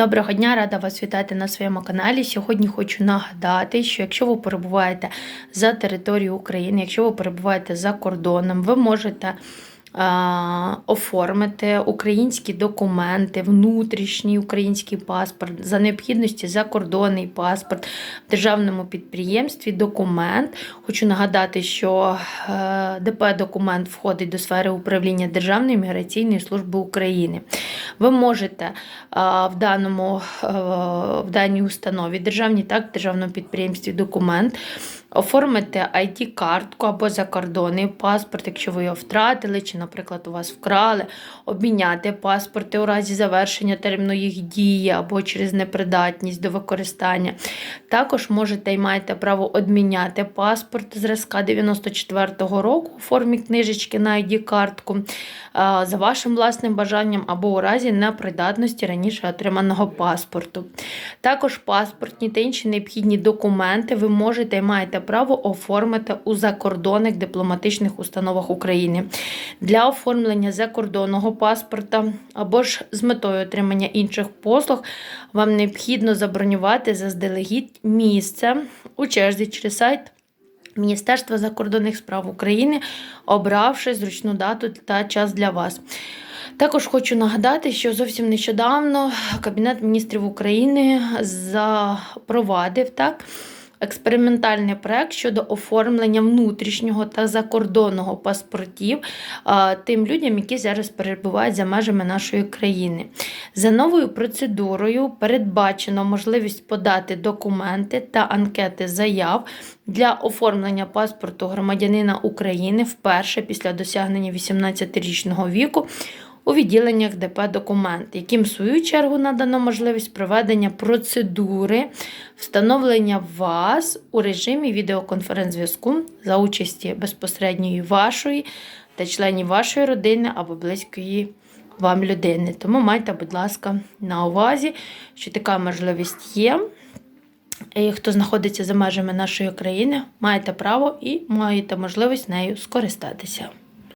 Доброго дня, рада вас вітати на своєму каналі. Сьогодні хочу нагадати, що якщо ви перебуваєте за територією України, якщо ви перебуваєте за кордоном, ви можете оформити українські документи, внутрішній український паспорт, за необхідності закордонний паспорт в державному підприємстві. Документ. Хочу нагадати, що е, ДП документ входить до сфери управління Державної міграційної служби України. Ви можете а, в даному е, в даній установі, державній так, державному підприємстві документ. Оформити ID-картку або закордонний паспорт, якщо ви його втратили, чи, наприклад, у вас вкрали, обміняти паспорти у разі завершення терміну їх дії або через непридатність до використання. Також можете і маєте право обміняти паспорт зразка 94-го року у формі книжечки на ID-картку за вашим власним бажанням або у разі непридатності раніше отриманого паспорту. Також паспортні та інші необхідні документи ви можете і маєте право оформити у закордонних дипломатичних установах України. Для оформлення закордонного паспорта або ж з метою отримання інших послуг вам необхідно забронювати заздалегідь місце у черзі через сайт. Міністерства закордонних справ України, обравши зручну дату та час для вас. Також хочу нагадати, що зовсім нещодавно Кабінет міністрів України запровадив так. Експериментальний проект щодо оформлення внутрішнього та закордонного паспортів тим людям, які зараз перебувають за межами нашої країни. За новою процедурою передбачено можливість подати документи та анкети заяв для оформлення паспорту громадянина України вперше після досягнення 18-річного віку у відділеннях ДП документ, яким в свою чергу надано можливість проведення процедури встановлення вас у режимі відеоконференц-зв'язку за участі безпосередньої вашої та членів вашої родини або близької вам людини. Тому майте, будь ласка, на увазі, що така можливість є. І хто знаходиться за межами нашої країни, маєте право і маєте можливість нею скористатися.